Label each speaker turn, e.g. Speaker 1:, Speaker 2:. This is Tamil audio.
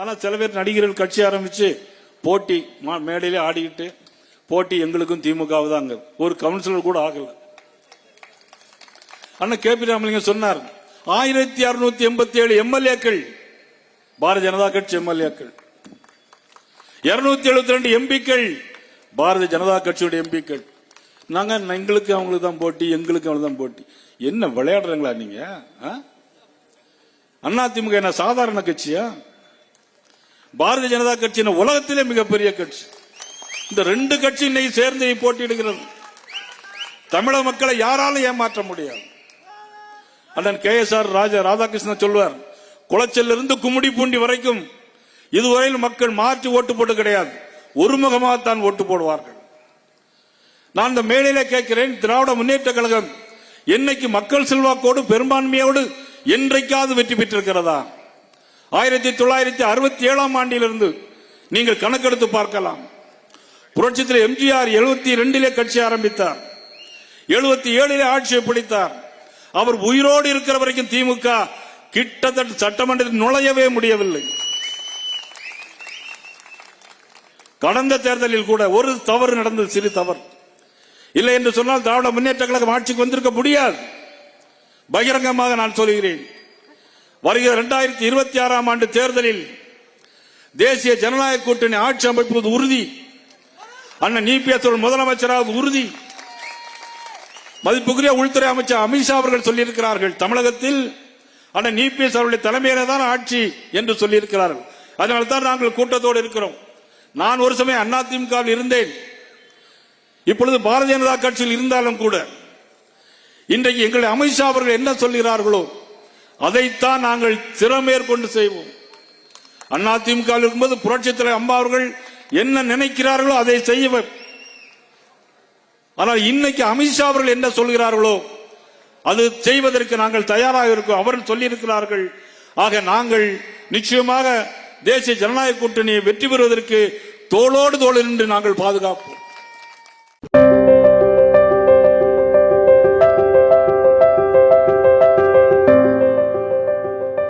Speaker 1: ஆனால் சில பேர் நடிகர்கள் கட்சி ஆரம்பித்து போட்டி மா- மேடையிலே ஆடிக்கிட்டு போட்டி எங்களுக்கும் திமுகவுதாங்க ஒரு கவுன்சிலர் கூட ஆகல. அண்ணா கே பி ராமலிங்கம் சொன்னார் ஆயிரத்தி அறுநூத்தி எண்பத்தி ஏழு எம்எல்ஏக்கள் பாரதிய ஜனதா கட்சி எம்எல்ஏக்கள். இருநூத்தி எழுபத்தி ரெண்டு எம்பிக்கள் பாரதிய ஜனதா கட்சியுடைய எம்பிக்கள். நாங்க எங்களுக்கு அவங்களுக்கு தான் போட்டி எங்களுக்கு அவங்களுக்கு தான் போட்டி. என்ன விளையாடுறீங்களா நீங்க ஆ? அண்ணா திமுக என்ன சாதாரண கட்சியா? பாரதிய ஜனதா கட்சி என்ன உலகத்திலே மிகப்பெரிய கட்சி. இந்த ரெண்டு கட்சி இன்னைக்கு சேர்ந்து போட்டியிடுகிறது. தமிழக மக்களை யாராலும் ஏமாற்ற முடியாது. அண்ணன் K S R Raja Radhakrishnan சொல்வார் குளச்சலிருந்து குமுடி பூண்டி வரைக்கும் இதுவரையில் மக்கள் மாற்றி ஓட்டு போட்டு கிடையாது. ஒருமுகமாகத்தான் ஓட்டு போடுவார்கள். நான் இந்த மேடையிலே கேட்கிறேன் திராவிட முன்னேற்ற கழகம் என்னைக்கு மக்கள் செல்வாக்கோடு பெரும்பான்மையோடு என்றைக்காவது வெற்றி பெற்றிருக்கிறதா? ஆயிரத்தி தொள்ளாயிரத்தி அறுபத்தி ஏழாம் ஆண்டிலிருந்து நீங்கள் கணக்கெடுத்து பார்க்கலாம். புரட்சித்தில் எம்ஜிஆர் எழுபத்தி ரெண்டிலே கட்சி ஆரம்பித்தார். எழுபத்தி ஏழிலே ஆட்சியை பிடித்தார். அவர் உயிரோடு இருக்கிற வரைக்கும் திமுக கிட்டத்தட்ட சட்டமன்றத்தில் நுழையவே முடியவில்லை. கடந்த தேர்தலில் கூட ஒரு தவறு நடந்தது சிறு தவறு. இல்லை என்று சொன்னால் திராவிட முன்னேற்ற கழகம் ஆட்சிக்கு வந்திருக்க முடியாது. பகிரங்கமாக நான் சொல்கிறேன். வருகிற இரண்டாயிரத்தி இருபத்தி ஆறாம் ஆண்டு தேர்தலில் தேசிய ஜனநாயக கூட்டணி ஆட்சி அமைப்பது உறுதி. அண்ணன் நீபிஎஸ் முதலமைச்சராவது உறுதி. மதிப்புக்குரிய உள்துறை அமைச்சர் அமித்ஷா அவர்கள் சொல்லியிருக்கிறார்கள் தமிழகத்தில் அண்ணன் நீபிஎஸ் அவருடைய தலைமையில தான் ஆட்சி என்று சொல்லியிருக்கிறார்கள். அதனால தான் நாங்கள் கூட்டத்தோடு இருக்கிறோம். நான் ஒரு சமயம் அதிமுகவில் இருந்தேன். இப்பொழுது பாரதிய ஜனதா கட்சியில் இருந்தாலும் கூட இன்றைக்கு எங்களை அமித்ஷா அவர்கள் என்ன சொல்கிறார்களோ அதைத்தான் நாங்கள் திறமேற்கொண்டு செய்வோம். அதிமுக வில் இருக்கும்போது புரட்சித் தலைவர் அம்மா அவர்கள் என்ன நினைக்கிறார்களோ அதை செய்ய ஆனால் இன்னைக்கு அமித்ஷா அவர்கள் என்ன சொல்கிறார்களோ அது செய்வதற்கு நாங்கள் தயாராக இருக்கோம். அவர்கள் சொல்லியிருக்கிறார்கள். ஆக நாங்கள் நிச்சயமாக தேசிய ஜனநாயக கூட்டணியை வெற்றி பெறுவதற்கு தோளோடு தோள் நின்று நாங்கள் பாதுகாப்போம்.